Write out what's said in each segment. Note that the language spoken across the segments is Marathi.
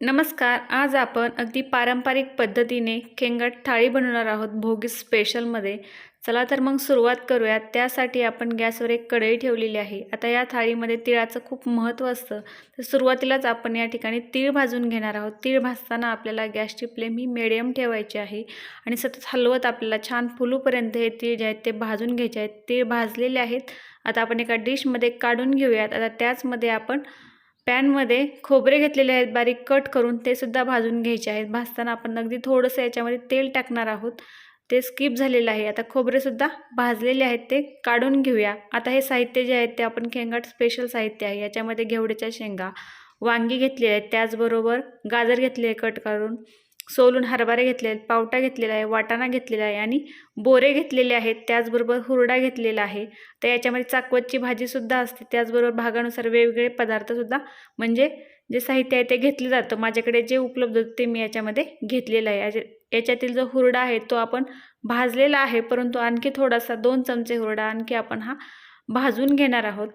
नमस्कार आज आपण अगदी पारंपरिक पद्धतीने खेंगट थाळी बनवणार आहोत भोगी स्पेशलमध्ये चला तर मग सुरुवात करूयात. त्यासाठी आपण गॅसवर एक कढई ठेवलेली आहे. आता या थाळीमध्ये तिळाचं खूप महत्त्व असतं. तर सुरुवातीलाच आपण या ठिकाणी तीळ भाजून घेणार आहोत. तीळ भाजताना आपल्याला गॅसची फ्लेम ही मिडियम ठेवायची आहे. आणि सतत हलवत आपल्याला छान फुलूपर्यंत हे तीळ जे आहेत ते भाजून घ्यायचे आहेत. तीळ भाजलेले आहेत. आता आपण एका डिशमध्ये काढून घेऊयात. आता त्याचमध्ये आपण पॅनमध्ये खोबरे घेतलेले आहेत बारीक कट करून ते सुद्धा भाजून घ्यायचे आहेत. भाजताना आपण अगदी थोडंसं याच्यामध्ये तेल टाकणार आहोत. ते स्किप झालेलं आहे. आता खोबरेसुद्धा भाजलेले आहेत ते काढून घेऊया. आता हे साहित्य जे आहेत ते आपण खेंगाट स्पेशल साहित्य आहे. याच्यामध्ये घेवड्याच्या शेंगा वांगी घेतली आहेत. त्याचबरोबर गाजर घेतले आहे कट करून. सोलून हरभरे घेतले आहेत पावटा घेतलेला आहे वाटाणा घेतलेला आहे आणि बोरे घेतलेले आहेत त्याचबरोबर हुरडा घेतलेला आहे. तर याच्यामध्ये चाकवतची भाजीसुद्धा असते त्याचबरोबर भागानुसार वेगवेगळे पदार्थसुद्धा म्हणजे जे साहित्य आहे ते घेतलं जातं. माझ्याकडे जे उपलब्ध होतं ते मी याच्यामध्ये घेतलेलं आहे. याच्या याच्यातील जो हुरडा आहे तो आपण भाजलेला आहे परंतु आणखी थोडासा दोन चमचे हुरडा आणखी आपण हा भाजून घेणार आहोत.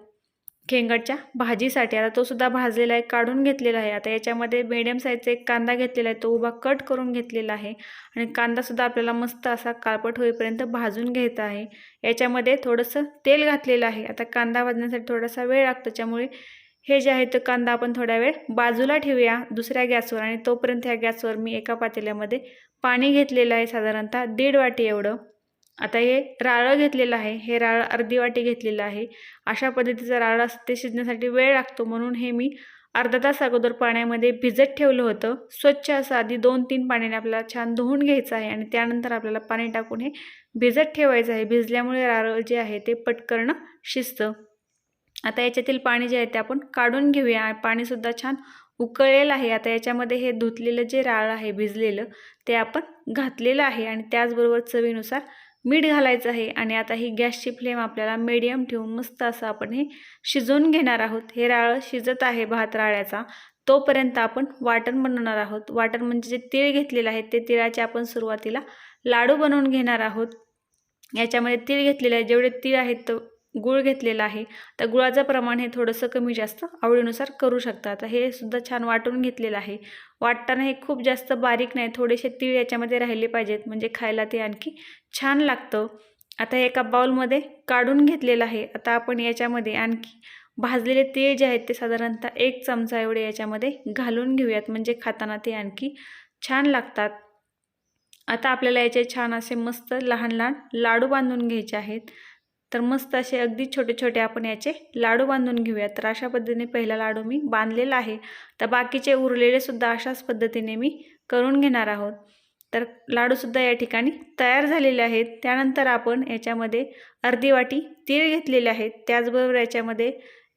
खेंगडच्या भाजीसाठी. आता तो सुद्धा भाजलेला आहे काढून घेतलेला आहे. आता याच्यामध्ये मिडियम साईजचा एक कांदा घेतलेला आहे. तो उभा कट करून घेतलेला आहे. आणि कांदासुद्धा आपल्याला मस्त असा काळपट होईपर्यंत भाजून घ्यायचा आहे. याच्यामध्ये थोडंसं तेल घातलेलं आहे. आता कांदा भाजण्यासाठी थोडासा वेळ लागतो. त्याच्यामुळे हे जे आहे तो कांदा आपण थोडा वेळ बाजूला ठेवूया दुसऱ्या गॅसवर. आणि तोपर्यंत ह्या गॅसवर मी एका पातेल्यामध्ये पाणी घेतलेलं आहे साधारणतः दीड वाटी एवढं. आता हे राळं घेतलेलं आहे हे राळं अर्धी वाटी घेतलेलं आहे. अशा पद्धतीचं राळ ते शिजण्यासाठी वेळ लागतो. म्हणून हे मी अर्धा तास अगोदर पाण्यामध्ये भिजत ठेवलं होतं. स्वच्छ असं आधी दोन तीन पाण्याने आपल्याला छान धुवून घ्यायचं आहे आणि त्यानंतर आपल्याला पाणी टाकून हे भिजत ठेवायचं आहे. भिजल्यामुळे राळं जे आहे ते पटकरणं शिजतं. आता याच्यातील पाणी जे आहे ते आपण काढून घेऊया. पाणीसुद्धा छान उकळलेलं आहे. आता याच्यामध्ये हे धुतलेलं जे राळ आहे भिजलेलं ते आपण घातलेलं आहे आणि त्याचबरोबर चवीनुसार मीठ घालायचं आहे आणि आता ही गॅसची फ्लेम आपल्याला मिडियम ठेवून मस्त असं आपण हे शिजवून घेणार आहोत. हे राळं शिजत आहे भात राळ्याचा. तोपर्यंत आपण वाटण बनवणार आहोत. वाटण म्हणजे जे तीळ घेतलेलं आहे ते तिळाचे आपण सुरुवातीला लाडू बनवून घेणार आहोत. याच्यामध्ये तीळ घेतलेले आहे. जेवढे तीळ आहेत गुळ घेतलेला आहे. तर गुळाचं प्रमाण हे थोडंसं कमी जास्त आवडीनुसार करू शकता. आता हे सुद्धा छान वाटून घेतलेलं आहे. वाटताना हे खूप जास्त बारीक नाही थोडेसे तीळ याच्यामध्ये राहिले पाहिजेत. म्हणजे खायला ते आणखी छान लागतं. आता हे एका बाउलमध्ये काढून घेतलेलं आहे. आता आपण याच्यामध्ये आणखी भाजलेले तीळ जे आहेत ते साधारणतः एक चमचा एवढे याच्यामध्ये घालून घेऊयात. म्हणजे खाताना ते आणखी छान लागतात. आता आपल्याला याचे छान असे मस्त लहान लहान लाडू बांधून घ्यायचे आहेत. तर मस्त असे अगदी छोटे छोटे आपण याचे लाडू बांधून घेऊया. तर अशा पद्धतीने पहिला लाडू मी बांधलेला आहे. तर बाकीचे उरलेले सुद्धा अशाच पद्धतीने मी करून घेणार आहोत. तर लाडूसुद्धा या ठिकाणी तयार झालेले आहेत. त्यानंतर आपण याच्यामध्ये अर्धी वाटी तीळ घेतलेले आहेत. त्याचबरोबर याच्यामध्ये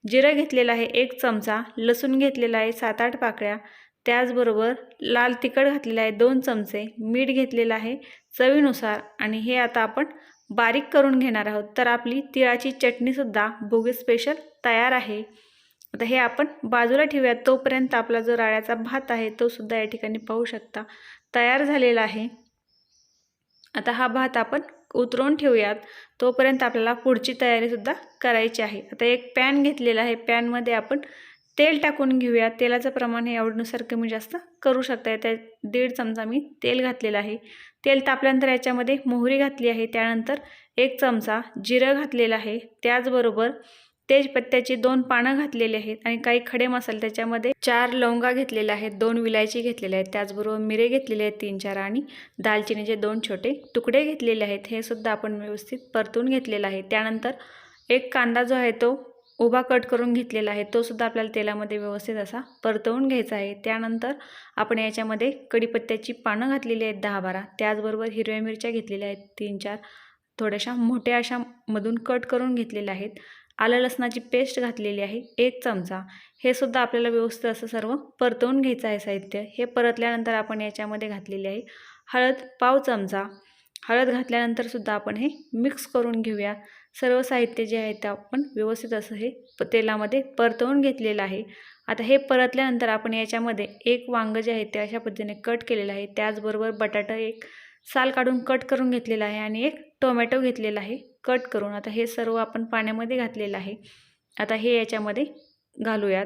जिरं घेतलेलं आहे एक चमचा. लसूण घेतलेला आहे सात आठ पाकळ्या. त्याचबरोबर लाल तिखट घातलेलं आहे दोन चमचे. मीठ घेतलेलं आहे चवीनुसार. आणि हे आता आपण बारीक करून घेणार आहोत. तर आपली तिळाची चटणीसुद्धा भोगी स्पेशल तयार आहे. आता हे आपण बाजूला ठेवूयात. तोपर्यंत आपला जो राळ्याचा भात आहे तो सुद्धा या ठिकाणी पाहू शकता. तयार झालेला आहे. आता हा भात आपण उतरवून ठेवूयात. तोपर्यंत आपल्याला पुढची तयारीसुद्धा करायची आहे. आता एक पॅन घेतलेला आहे. पॅनमध्ये आपण तेल टाकून घेऊया. तेलाचं प्रमाण हे आवडीनुसार कमी जास्त करू शकता. त्या दीड चमचा मी तेल घातलेलं आहे. तेल तापल्यानंतर याच्यामध्ये मोहरी घातली आहे. त्यानंतर एक चमचा जिरं घातलेलं आहे. त्याचबरोबर तेजपत्त्याची दोन पानं घातलेली आहेत आणि काही खडे मसाले. त्याच्यामध्ये चार लवंगा घेतलेल्या आहेत. दोन विलायची घेतलेल्या आहेत. त्याचबरोबर मिरे घेतलेले आहेत तीन चार आणि दालचिनीचे दोन छोटे तुकडे घेतलेले आहेत. हे सुद्धा आपण व्यवस्थित परतून घेतलेलं आहे. त्यानंतर एक कांदा जो आहे तो उभा कट करून घेतलेला आहे. तो सुद्धा आपल्याला तेलामध्ये व्यवस्थित असा परतवून घ्यायचा आहे. त्यानंतर आपण याच्यामध्ये कढीपत्त्याची पानं घातलेली आहेत दहा बारा. त्याचबरोबर हिरव्या मिरच्या घेतलेल्या आहेत तीन चार. थोड्याशा मोठ्या अशा मधून कट करून घेतलेल्या आहेत. आलं लसणाची पेस्ट घातलेली आहे. एक चमचा. हे सुद्धा आपल्याला व्यवस्थित असं सर्व परतवून घ्यायचं आहे साहित्य. हे परतल्यानंतर आपण याच्यामध्ये घातलेले आहे हळद पाव चमचा. हळद घातल्यानंतर सुद्धा आपण हे मिक्स करून घेऊया. सर्व साहित्य जे आहे ते आपण व्यवस्थित असं हे प तेलामध्ये परतवून घेतलेलं आहे. आता हे परतल्यानंतर आपण याच्यामध्ये एक वांगं जे आहे ते अशा पद्धतीने कट केलेलं आहे. त्याचबरोबर बटाटा एक साल काढून कट करून घेतलेला आहे आणि एक टोमॅटो घेतलेला आहे कट करून. आता हे सर्व आपण पाण्यामध्ये घातलेलं आहे. आता हे याच्यामध्ये घालूयात.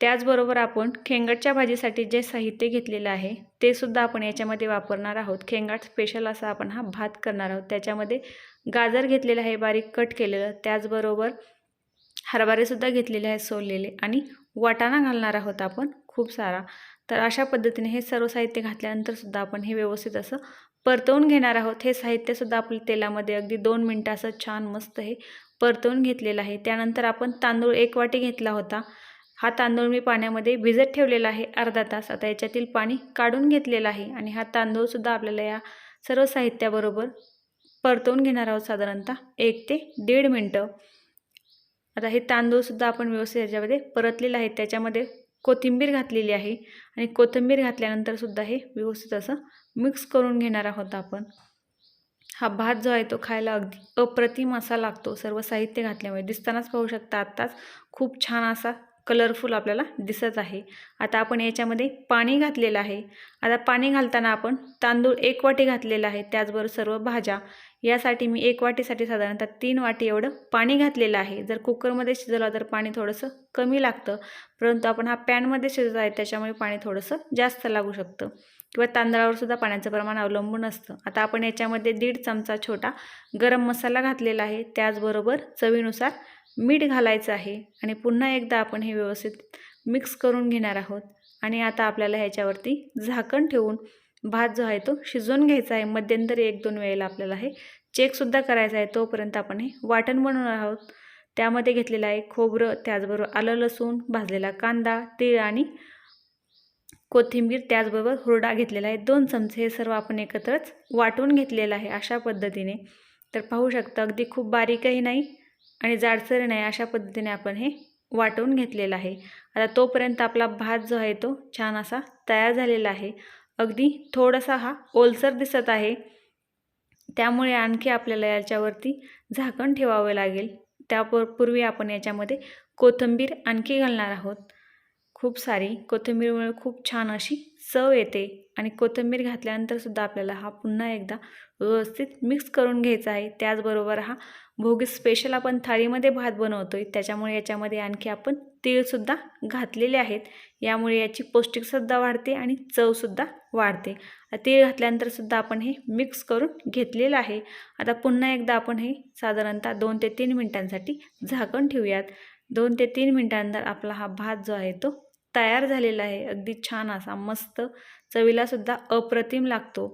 त्याचबरोबर आपण खेंगटच्या भाजीसाठी जे साहित्य घेतलेलं आहे ते सुद्धा आपण याच्यामध्ये वापरणार आहोत. खेंगाट स्पेशल असा आपण हा भात करणार आहोत. त्याच्यामध्ये गाजर घेतलेलं आहे बारीक कट केलेलं. त्याचबरोबर हरभरेसुद्धा घेतलेले आहेत सोललेले. आणि वाटाणा घालणार आहोत आपण खूप सारा. तर अशा पद्धतीने हे सर्व साहित्य घातल्यानंतरसुद्धा आपण हे व्यवस्थित असं परतवून घेणार आहोत. हे साहित्यसुद्धा आपल्या तेलामध्ये अगदी दोन मिनटं असं छान मस्त हे परतवून घेतलेलं आहे. त्यानंतर आपण तांदूळ एक वाटी घेतला होता. हा तांदूळ मी पाण्यामध्ये भिजत ठेवलेला आहे अर्धा तास. आता याच्यातील पाणी काढून घेतलेलं आहे आणि हा तांदूळसुद्धा आपल्याला या सर्व साहित्याबरोबर परतवून घेणार आहोत साधारणतः एक ते दीड मिनटं. आता हे तांदूळसुद्धा आपण व्यवस्थित याच्यामध्ये परतलेलं आहे. त्याच्यामध्ये कोथिंबीर घातलेली आहे आणि कोथिंबीर घातल्यानंतरसुद्धा हे व्यवस्थित असं मिक्स करून घेणार आहोत आपण. हा भात जो आहे तो खायला अगदी अप्रतिम असा लागतो. सर्व साहित्य घातल्यामुळे. दिसतानाच पाहू शकता आत्ताच खूप छान असा कलरफुल आपल्याला दिसत आहे. आता आपण याच्यामध्ये पाणी घातलेलं आहे. आता पाणी घालताना आपण तांदूळ एक वाटी घातलेला आहे. त्याचबरोबर सर्व भाज्या. यासाठी मी एक वाटीसाठी साधारणतः तीन वाटी एवढं पाणी घातलेलं आहे. जर कुकरमध्ये शिजवला तर पाणी थोडंसं कमी लागतं. परंतु आपण हा पॅनमध्ये शिजत आहे त्याच्यामुळे पाणी थोडंसं जास्त लागू शकतं. किंवा तांदळावर सुद्धा पाण्याचं प्रमाण अवलंबून असतं. आता आपण याच्यामध्ये दीड चमचा छोटा गरम मसाला घातलेला आहे. त्याचबरोबर चवीनुसार मीठ घालायचं आहे आणि पुन्हा एकदा आपण हे व्यवस्थित मिक्स करून घेणार आहोत. आणि आता आपल्याला ह्याच्यावरती झाकण ठेवून भात जो आहे तो शिजवून घ्यायचा आहे. मध्यंतरी एक दोन वेळेला आपल्याला हे चेकसुद्धा करायचं आहे. तोपर्यंत आपण हे वाटण बनवणार आहोत. त्यामध्ये घेतलेलं आहे खोबरं त्याचबरोबर आलं लसूण भाजलेला कांदा तीळ आणि कोथिंबीर त्याचबरोबर हुरडा घेतलेला आहे. दोन चमचे हे सर्व आपण एकत्रच वाटून घेतलेलं आहे अशा पद्धतीने. तर पाहू शकता अगदी खूप बारीकही नाही आणि जाडसर नाही अशा पद्धतीने आपण हे वाटून घेतलेलं आहे. आता तोपर्यंत आपला भात जो आहे तो छान असा तयार झालेला आहे. अगदी थोडासा हा ओलसर दिसत आहे. त्यामुळे आणखी आपल्याला याच्यावरती झाकण ठेवावं लागेल. त्यापूर्वी आपण याच्यामध्ये कोथिंबीर आणखी घालणार आहोत. खूप सारी कोथिंबीरमुळे खूप छान अशी चव येते. आणि कोथिंबीर घातल्यानंतरसुद्धा आपल्याला हा पुन्हा एकदा व्यवस्थित मिक्स करून घ्यायचा आहे. त्याचबरोबर हा भोगी स्पेशल आपण थाळीमध्ये भात बनवतो आहे त्याच्यामुळे याच्यामध्ये आणखी आपण तीळसुद्धा घातलेले आहेत. यामुळे याची पौष्टिकसुद्धा वाढते आणि चवसुद्धा वाढते. तीळ घातल्यानंतर सुद्धा आपण हे मिक्स करून घेतलेलं आहे. आता पुन्हा एकदा आपण हे साधारणतः दोन ते तीन मिनटांसाठी झाकण ठेवूयात. दोन ते तीन मिनटानंतर आपला हा भात जो आहे तो तयार झालेला आहे. अगदी छान असा मस्त चवीलासुद्धा अप्रतिम लागतो.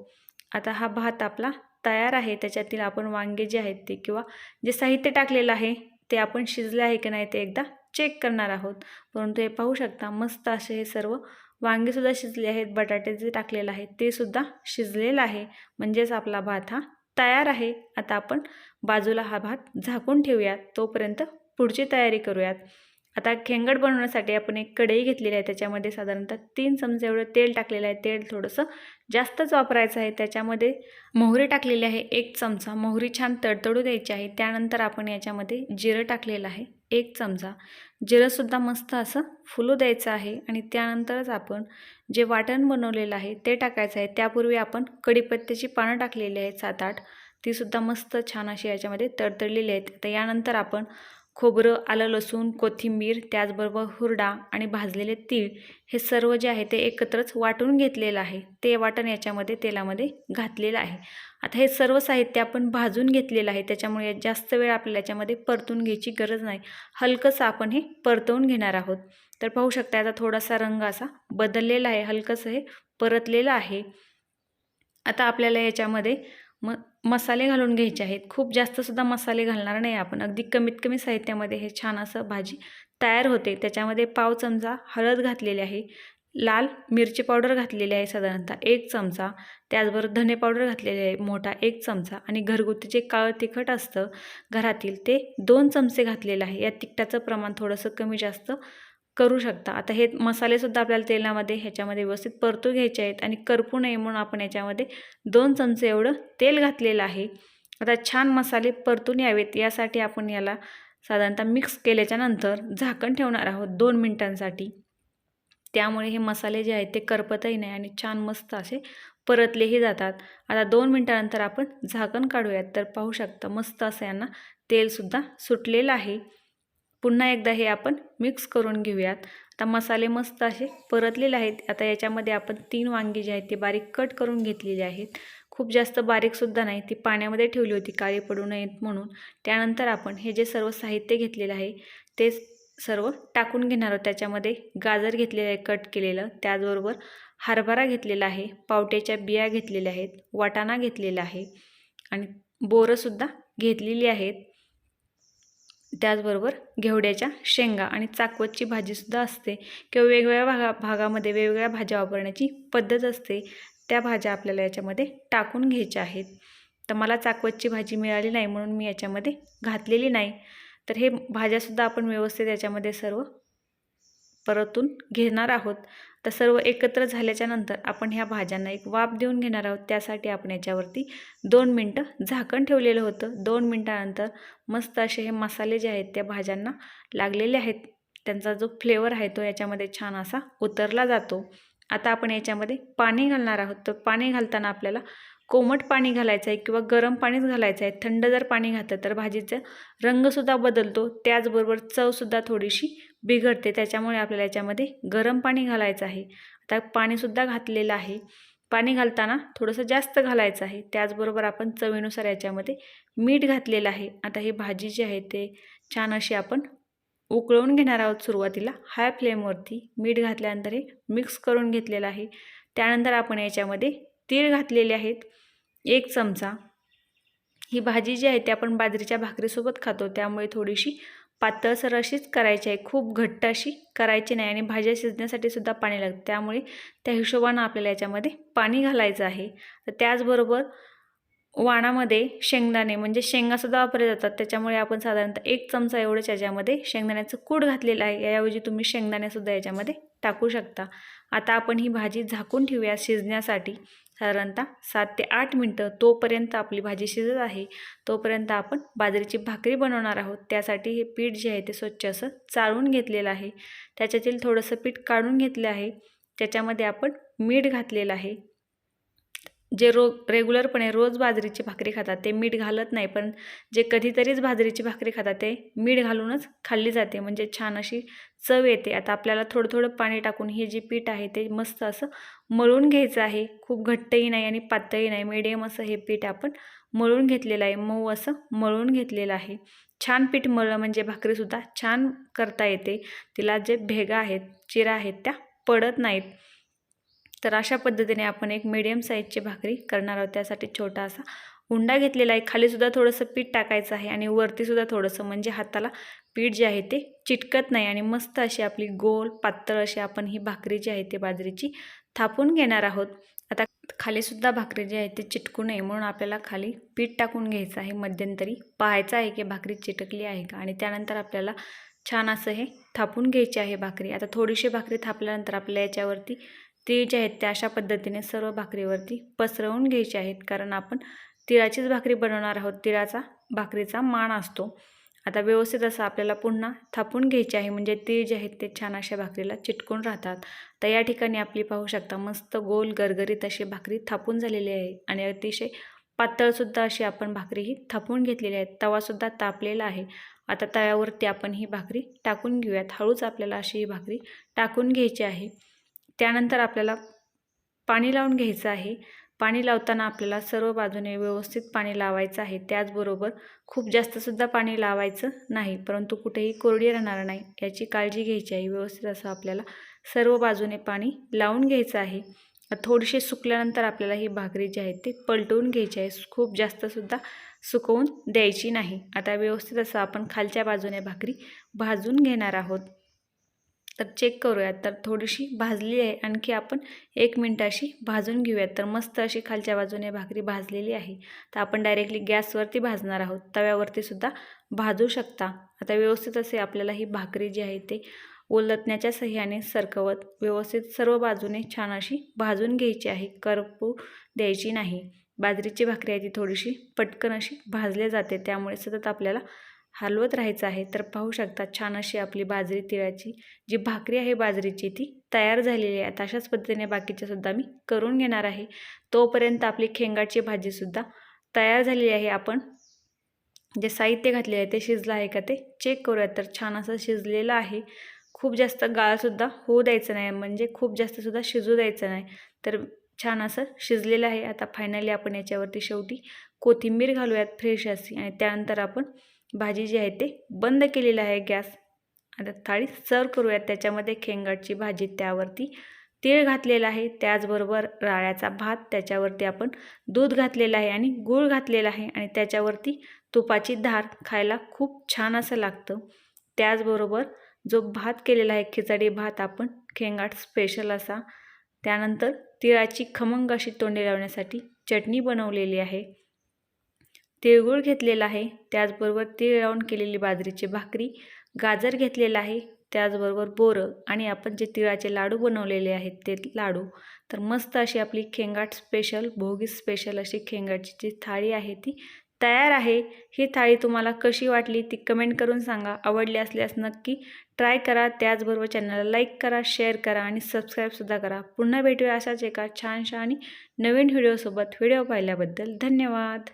आता हा भात आपला तयार आहे. त्याच्यातील आपण वांगे जे आहेत ते किंवा जे साहित्य टाकलेलं आहे ते आपण शिजले आहे की नाही ते एकदा चेक करणार आहोत. परंतु हे पाहू शकता मस्त असे हे सर्व वांगेसुद्धा शिजले आहेत. बटाटे जे टाकलेलं आहे ते सुद्धा शिजलेलं आहे. म्हणजेच आपला भात हा तयार आहे. आता आपण बाजूला हा भात झाकून ठेवूयात. तोपर्यंत पुढची तयारी करूयात. आता खेंगड बनवण्यासाठी आपण एक कढई घेतलेली आहे त्याच्यामध्ये साधारणतः तीन चमचे एवढं तेल टाकलेलं आहे. तेल थोडंसं जास्तच वापरायचं आहे. त्याच्यामध्ये मोहरी टाकलेली आहे एक चमचा. मोहरी छान तडतडू द्यायची आहे. त्यानंतर आपण याच्यामध्ये जिरं टाकलेलं आहे एक चमचा. जिरंसुद्धा मस्त असं फुलू द्यायचं आहे आणि त्यानंतरच आपण जे वाटण बनवलेलं आहे ते टाकायचं आहे. त्यापूर्वी आपण कढीपत्त्याची पानं टाकलेली आहेत सात आठ. तीसुद्धा मस्त छान अशी याच्यामध्ये तडतडलेली आहेत. तर यानंतर आपण खोबरं आलं लसूण कोथिंबीर त्याचबरोबर हुरडा आणि भाजलेले तीळ हे सर्व जे आहे ते एकत्रच वाटून घेतलेलं आहे. ते वाटण याच्यामध्ये तेलामध्ये घातलेलं आहे. आता हे सर्व साहित्य आपण भाजून घेतलेलं आहे. त्याच्यामुळे जास्त वेळ आपल्याला याच्यामध्ये परतून घ्यायची गरज नाही. हलकंसं आपण हे परतवून घेणार आहोत. तर पाहू शकता आता थोडासा रंग असा बदललेला आहे. हलकंसं हे परतलेलं आहे. आता आपल्याला याच्यामध्ये म मसाले घालून घ्यायचे आहेत. खूप जास्तसुद्धा मसाले घालणार नाही आपण. अगदी कमीत कमी साहित्यामध्ये हे छान असं भाजी तयार होते. त्याच्यामध्ये पाव चमचा हळद घातलेली आहे. लाल मिरची पावडर घातलेली आहे साधारणतः एक चमचा. त्याचबरोबर धने पावडर घातलेले आहे मोठा एक चमचा. आणि घरगुती जे काळं तिखट असतं घरातील ते दोन चमचे घातलेलं आहे. या तिखटाचं प्रमाण थोडंसं कमी जास्त करू शकता. आता हे मसालेसुद्धा आपल्याला तेलामध्ये ह्याच्यामध्ये व्यवस्थित परतू घ्यायचे आहेत आणि करपू नये म्हणून आपण याच्यामध्ये दोन चमचे एवढं तेल घातलेलं आहे. आता छान मसाले परतून यावेत. यासाठी आपण याला साधारणतः मिक्स केल्याच्यानंतर झाकण ठेवणार आहोत दोन मिनटांसाठी. त्यामुळे हे मसाले जे आहेत ते करपतही नाही आणि छान मस्त असे परतलेही जातात. आता दोन मिनटानंतर आपण झाकण काढूयात. तर पाहू शकता मस्त असं यांना तेलसुद्धा सुटलेलं आहे. पुन्हा एकदा हे आपण मिक्स करून घेऊयात. आता मसाले मस्त असे परतलेले आहेत. आता याच्यामध्ये आपण तीन वांगी जी आहेत ती बारीक कट करून घेतलेली आहेत. खूप जास्त बारीकसुद्धा नाही ती पाण्यामध्ये ठेवली होती काळी पडू नयेत म्हणून. त्यानंतर आपण हे जे सर्व साहित्य घेतलेलं आहे ते सर्व टाकून घेणार आहोत. त्याच्यामध्ये गाजर घेतलेलं आहे कट केलेलं. त्याचबरोबर हरभरा घेतलेला आहे पावट्याच्या बिया घेतलेल्या आहेत वाटाणा घेतलेला आहे आणि बोरंसुद्धा घेतलेली आहेत. त्याचबरोबर घेवड्याच्या शेंगा आणि चाकवतची भाजीसुद्धा असते. किंवा वेगवेगळ्या भागा भागामध्ये वेगवेगळ्या भाज्या वापरण्याची पद्धत असते. त्या भाज्या आपल्याला याच्यामध्ये टाकून घ्यायच्या आहेत. तर मला चाकवतची भाजी मिळाली नाही म्हणून मी याच्यामध्ये घातलेली नाही. तर हे भाज्यासुद्धा आपण व्यवस्थित याच्यामध्ये सर्व परतून घेणार आहोत. तर सर्व एकत्र झाल्याच्यानंतर आपण ह्या भाज्यांना एक वाफ देऊन घेणार आहोत. त्यासाठी आपण याच्यावरती दोन मिनटं झाकण ठेवलेलं होतं. दोन मिनटानंतर मस्त असे हे मसाले जे आहेत त्या भाज्यांना लागलेले आहेत. त्यांचा जो फ्लेवर आहे तो याच्यामध्ये छान असा उतरला जातो. आता आपण याच्यामध्ये पाणी घालणार आहोत. तर पाणी घालताना आपल्याला कोमट पाणी घालायचं आहे किंवा गरम पाणीच घालायचं आहे. थंड जर पाणी घातलं तर भाजीचा रंगसुद्धा बदलतो. त्याचबरोबर चवसुद्धा थोडीशी बिघडते. त्याच्यामुळे आपल्याला याच्यामध्ये गरम पाणी घालायचं आहे. आता पाणीसुद्धा घातलेलं आहे. पाणी घालताना थोडंसं जास्त घालायचं आहे. त्याचबरोबर आपण चवीनुसार याच्यामध्ये मीठ घातलेलं आहे. आता ही भाजी जी आहे ते छान अशी आपण उकळवून घेणार आहोत सुरुवातीला. हाय फ्लेमवरती मीठ घातल्यानंतर हे मिक्स करून घेतलेलं आहे. त्यानंतर आपण याच्यामध्ये तीळ घातलेले आहेत. एक चमचा. ही भाजी जी आहे ती आपण बाजरीच्या भाकरीसोबत खातो. त्यामुळे थोडीशी पातळसर अशीच करायची आहे. खूप घट्ट अशी करायची नाही आणि भाज्या शिजण्यासाठी सुद्धा पाणी लागतं. त्यामुळे त्या हिशोबानं आपल्याला याच्यामध्ये पाणी घालायचं आहे. तर त्याचबरोबर वाणामध्ये शेंगदाणे म्हणजे शेंगासुद्धा वापरले जातात. त्याच्यामुळे आपण साधारणतः एक चमचा एवढंच याच्यामध्ये शेंगदाण्याचं कूड घातलेलं आहे. याऐवजी तुम्ही शेंगदाणेसुद्धा याच्यामध्ये टाकू शकता. आता आपण ही भाजी झाकून ठेवूया शिजण्यासाठी. साधारणतः सात ते आठ मिनटं तोपर्यंत आपली भाजी शिजत आहे तोपर्यंत आपण बाजरीची भाकरी बनवणार आहोत. त्यासाठी हे पीठ जे आहे ते स्वच्छ असं चाळून घेतलेलं आहे. त्याच्यातील थोडंसं पीठ काढून घेतलं आहे. त्याच्यामध्ये आपण मीठ घातलेलं आहे. जे रो रेग्युलरपणे रोज बाजरीची भाकरी खातात ते मीठ घालत नाही पण जे कधीतरीच बाजरीची भाकरी खातात ते मीठ घालूनच खाल्ली जाते. म्हणजे छान अशी चव येते. आता आपल्याला थोडं थोडं पाणी टाकून हे जे पीठ आहे ते मस्त असं मळून घ्यायचं आहे. खूप घट्टही नाही आणि पातळही नाही. मिडियम असं हे पीठ आपण मळून घेतलेलं आहे. मऊ असं मळून घेतलेलं आहे. छान पीठ मळलं म्हणजे भाकरीसुद्धा छान करता येते. तिला जे भेगा आहेत चिरा आहेत त्या पडत नाहीत. तर अशा पद्धतीने आपण एक मिडियम साईजची भाकरी करणार आहोत. त्यासाठी छोटा असा हुंडा घेतलेला आहे. खालीसुद्धा थोडंसं पीठ टाकायचं आहे आणि वरतीसुद्धा थोडंसं म्हणजे हाताला पीठ जे आहे ते चिटकत नाही आणि मस्त अशी आपली गोल पातळ अशी आपण ही भाकरी जी आहे ते बाजरीची थापून घेणार आहोत. आता खालीसुद्धा भाकरी जी आहे ती चिटकू नये म्हणून आपल्याला खाली पीठ टाकून घ्यायचं आहे मध्यंतरी. पाहायचं आहे की भाकरी चिटकली आहे का आणि त्यानंतर आपल्याला छान असं हे थापून घ्यायची आहे भाकरी. आता थोडीशी भाकरी थापल्यानंतर आपल्या याच्यावरती तीळ जे आहेत त्या अशा पद्धतीने सर्व भाकरीवरती पसरवून घ्यायचे आहेत. कारण आपण तिळाचीच भाकरी बनवणार आहोत. तिळाचा भाकरीचा मान असतो. आता व्यवस्थित असं आपल्याला पुन्हा थापून घ्यायचे आहे. म्हणजे तीळ जे आहेत ते छान अशा भाकरीला चिटकून राहतात. तर या ठिकाणी आपली पाहू शकता मस्त गोल गरगरीत अशी भाकरी थापून झालेली आहे. आणि अतिशय पातळसुद्धा अशी आपण भाकरी ही थापून घेतलेली आहे. तवासुद्धा तापलेला आहे. आता तव्यावरती आपण ही भाकरी टाकून घेऊयात. हळूच आपल्याला अशी ही भाकरी टाकून घ्यायची आहे. त्यानंतर आपल्याला पाणी लावून घ्यायचं आहे. पाणी लावताना आपल्याला सर्व बाजूने व्यवस्थित पाणी लावायचं आहे. त्याचबरोबर खूप जास्तसुद्धा पाणी लावायचं नाही परंतु कुठेही कोरडी राहणार नाही याची काळजी घ्यायची आहे. व्यवस्थित असं आपल्याला सर्व बाजूने पाणी लावून घ्यायचं आहे. थोडीशी सुकल्यानंतर आपल्याला ही भाकरी जी आहे ती पलटवून घ्यायची आहे. खूप जास्तसुद्धा सुकवून द्यायची नाही. आता व्यवस्थित असं आपण खालच्या बाजूने भाकरी भाजून घेणार आहोत. तर चेक करूयात. तर थोडीशी भाजली आहे. आणखी आपण एक मिनटं अशी भाजून घेऊयात. तर मस्त अशी खालच्या बाजूने भाकरी भाजलेली आहे. तर आपण डायरेक्टली गॅसवरती भाजणार आहोत. तव्यावरतीसुद्धा भाजू शकता. आता व्यवस्थित असे आपल्याला ही भाकरी जी आहे ते ओलतण्याच्या सह्याने सरकवत व्यवस्थित सर्व बाजूने छान अशी भाजून घ्यायची आहे. करपू द्यायची नाही. बाजरीची भाकरी आहे ती थोडीशी पटकन अशी भाजली जाते. त्यामुळे सतत आपल्याला हलवत राहायचं आहे तर पाहू शकता छान अशी आपली बाजरी तिळाची जी भाकरी आहे बाजरीची ती तयार झालेली आहे. तशाच पद्धतीने बाकीच्यासुद्धा मी करून घेणार आहे. तोपर्यंत आपली खेंगाची भाजीसुद्धा तयार झालेली आहे. आपण जे साहित्य घातलेलं आहे ते शिजलं आहे का ते चेक करूयात. तर छान असं शिजलेलं आहे. खूप जास्त गाळसुद्धा होऊ द्यायचं नाही म्हणजे खूप जास्तसुद्धा शिजू द्यायचं नाही. तर छान असं शिजलेलं आहे. आता फायनली आपण याच्यावरती शेवटी कोथिंबीर घालूयात फ्रेश अशी आणि त्यानंतर आपण भाजी जी आहे ते बंद केलेलं आहे गॅस. आता थाळी सर्व करूयात. त्याच्यामध्ये खेंगाटची भाजी त्यावरती तीळ घातलेलं आहे. त्याचबरोबर राळ्याचा भात त्याच्यावरती आपण दूध घातलेलं आहे आणि गूळ घातलेला आहे आणि त्याच्यावरती तुपाची धार खायला खूप छान असं लागतं. त्याचबरोबर जो भात केलेला आहे खिचडी भात आपण खेंगाट स्पेशल असा. त्यानंतर तिळाची खमंग अशी तोंडी लावण्यासाठी चटणी बनवलेली आहे. तिळगुळ घेतलेला आहे त्याचबरोबर तीळ लावून केलेली बाजरीची भाकरी गाजर घेतलेला आहे त्याचबरोबर बोरं आणि आपण जे तिळाचे लाडू बनवलेले आहेत ते लाडू. तर मस्त अशी आपली खेंगाट स्पेशल भोगी स्पेशल अशी खेंगाटची जी थाळी आहे ती तयार आहे. ही थाळी तुम्हाला कशी वाटली ती कमेंट करून सांगा. आवडली असल्यास नक्की ट्राय करा. त्याचबरोबर चॅनलला लाईक करा शेअर करा आणि सबस्क्राईबसुद्धा करा. पुन्हा भेटूया अशाच एका छानशा आणि नवीन व्हिडिओसोबत व्हिडिओ पाहिल्याबद्दल धन्यवाद.